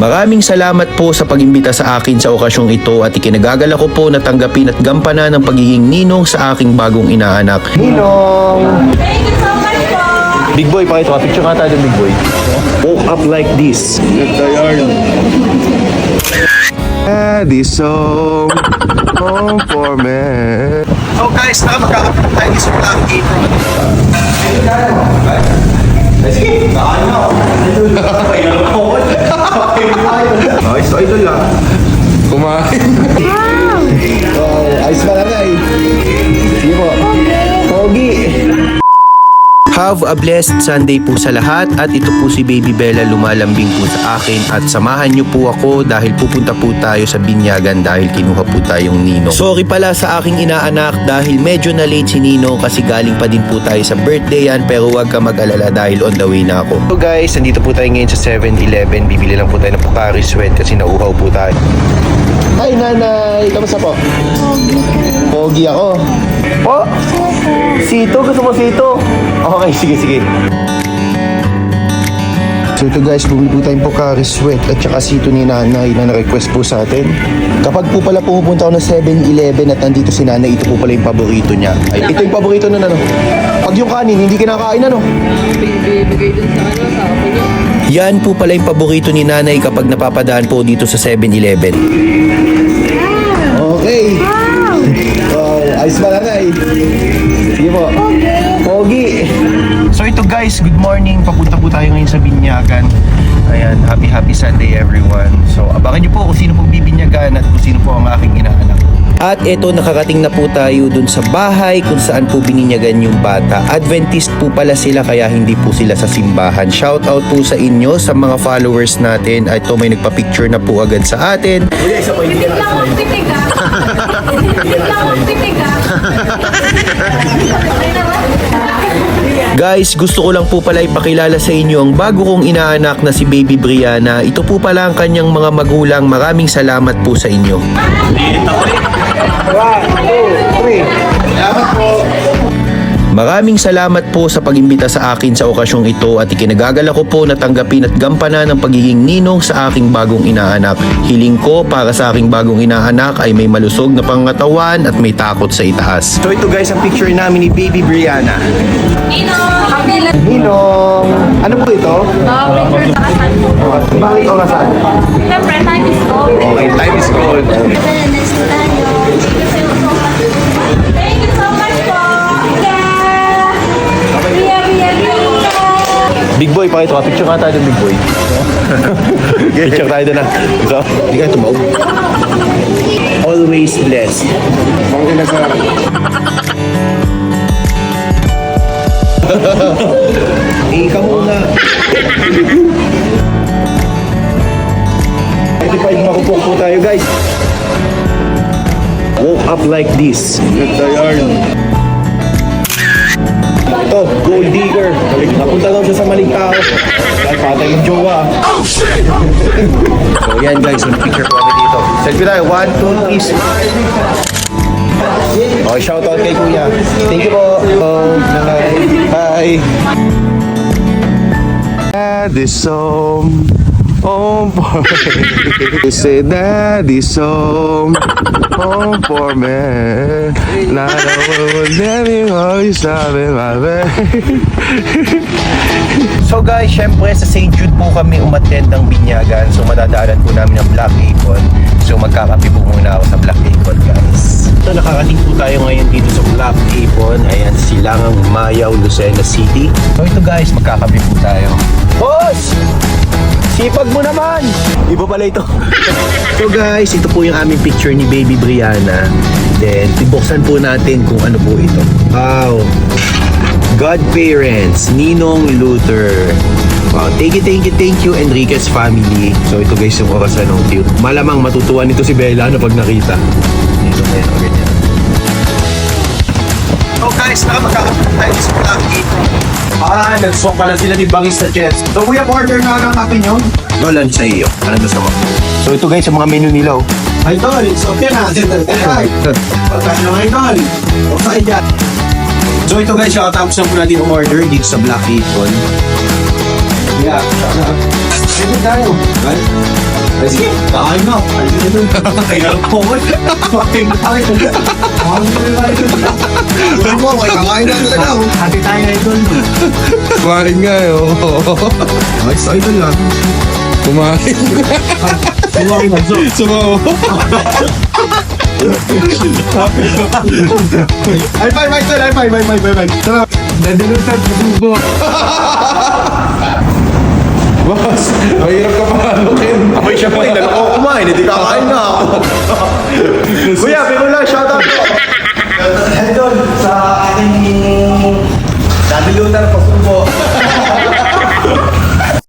Maraming salamat po sa pagimbita sa akin sa okasyong ito at ikinagagala ko po na tanggapin at gampanan ang pagiging ninong sa aking bagong inaanak. Ninong! Thank you so much po. Big boy, pakita ka. Picture nga tayo big boy. Woke up like this. Daddy song home for me. So guys, na magkakapit tayo sa Black Apron. Ay, so idol lang. Kumain. Ayos ba lang ay? Sige po. Pogi. Have a blessed Sunday po sa lahat at ito po si Baby Bella lumalambing po sa akin at samahan niyo po ako dahil pupunta po tayo sa Binyagan dahil kinuha po tayong Nino. Sorry pala sa aking inaanak dahil medyo na late si Nino kasi galing pa din po tayo sa birthday yan pero huwag ka mag-alala dahil on the way na ako. So guys, nandito po tayo ngayon sa 7-Eleven. Bibili lang po tayo ng Pocari Sweat kasi nauhaw po tayo. Hi nanay! Kamusta po? Pogi ako. Oh! Sito? Gusto mo sito? Okay, sige, sige. So ito guys, bumili po tayong Pocari Sweat at saka sito ni nanay na na-request po sa atin. Kapag po pala pumupunta ako ng 7-Eleven at nandito si nanay, ito po pala yung paborito niya. Ay, ito yung paborito na ano. Pag yung kanin, hindi kinakain ano. bibigay dun sa ano, sa ako niya. Yan po pala yung paborito ni nanay kapag napapadaan po dito sa 7-Eleven. Okay. Ayos ba nanay? Sige po. Pogi. So ito guys, good morning. Papunta po tayo ngayon sa Binyagan. Ayan, happy happy Sunday everyone. So abangan niyo po kung sino pong bibinyagan at kung sino po ang aking inaanak. At eto, nakakating na po tayo dun sa bahay kung saan po bininyagan yung bata. Adventist po pala sila kaya hindi po sila sa simbahan. Shout out po sa inyo, sa mga followers natin. At ito may nagpa-picture na po agad sa atin. Lang ang pitig ah. Pitig lang ang pitig ah. Guys, gusto ko lang po pala ipakilala sa inyo ang bago kong inaanak na si Baby Brianna. Ito po pala ang kanyang mga magulang. Maraming salamat po sa inyo. Maraming salamat po sa pagimbita sa akin sa okasyong ito at ikinagagala ko po na tanggapin at gampanan ang pagiging ninong sa aking bagong inaanak. Hiling ko para sa aking bagong inaanak ay may malusog na pangatawan at may takot sa itaas. So ito guys ang picture namin ni Baby Brianna. Nino, happy lang. Ninong! Ano po ito? Oh, picture sa kasal. Bakit orasan? Siyempre, time is gold. Okay, time is gold. Pakita ka. Picture nga tayo ng big boy. Picture tayo doon na. So, hindi ka tumaw. Always blessed. Eh, ikaw muna. Certified makupok po tayo, guys. Woke up like this. Ganda yarn. Digger. Napunta daw siya sa maling tao. Ay, patay yung jowa. Oh, shit! so, yan guys. So, picture ko kami dito. Selfie tayo. One, two, three, smile. Okay, shout out kay Kuya. Thank you po. Oh, Bye. Daddy song me. Say daddy song home for me. Not a woman living always having my way. So guys, syempre sa St. Jude po kami umattend ng binyagan. So madadaanan po namin ang Black Apron. So magkakape po muna ako sa Black Apron guys. So nakakating po tayo ngayon dito sa Black Apron. Ayan, Silangang Mayaw, Lucena City. So ito guys, magkakape po tayo. Boss! Sipag mo naman! Iba pala ito. so guys, ito po yung aming picture ni Baby Brianna. Then, tibuksan po natin kung ano po ito. Wow! Godparents, Ninong Luther. Wow, thank you, thank you, thank you, Enriquez family. So ito guys yung orasan ng cute. Malamang matutuwa nito si Bella ano pag nakita. Dito na yan, ganyan. So guys, nakamagkakapit tayo sa. Ah, nagswap pala sila ni Bangis sa chest. So, kuya, order na ng kape nyo? Nolan sa iyo. Ano gusto mo? So ito guys, yung mga menu nila oh. Idol, it's okay na. Pagkain ng idol. Okay dyan. So, ito guys, kakatapos na po natin umorder dito sa Black Apron. Yeah. Ito tayo. Right? Sige, kakain na. Kaya po. Fucking kakain. Ano mo, kakain na talaga ako. Hati tayo idol. Kumain nga eh. oo. Nice idol lang. Kumain. Sumakin na, so. Sumawa. High five, five, high five, high five, high five. Tara. Nadilutan sa bubo. Boss, mahirap ka pahalukin. Abay, siya pa rin. Dalawa ko kumain. Hindi kakain na ako. Kuya,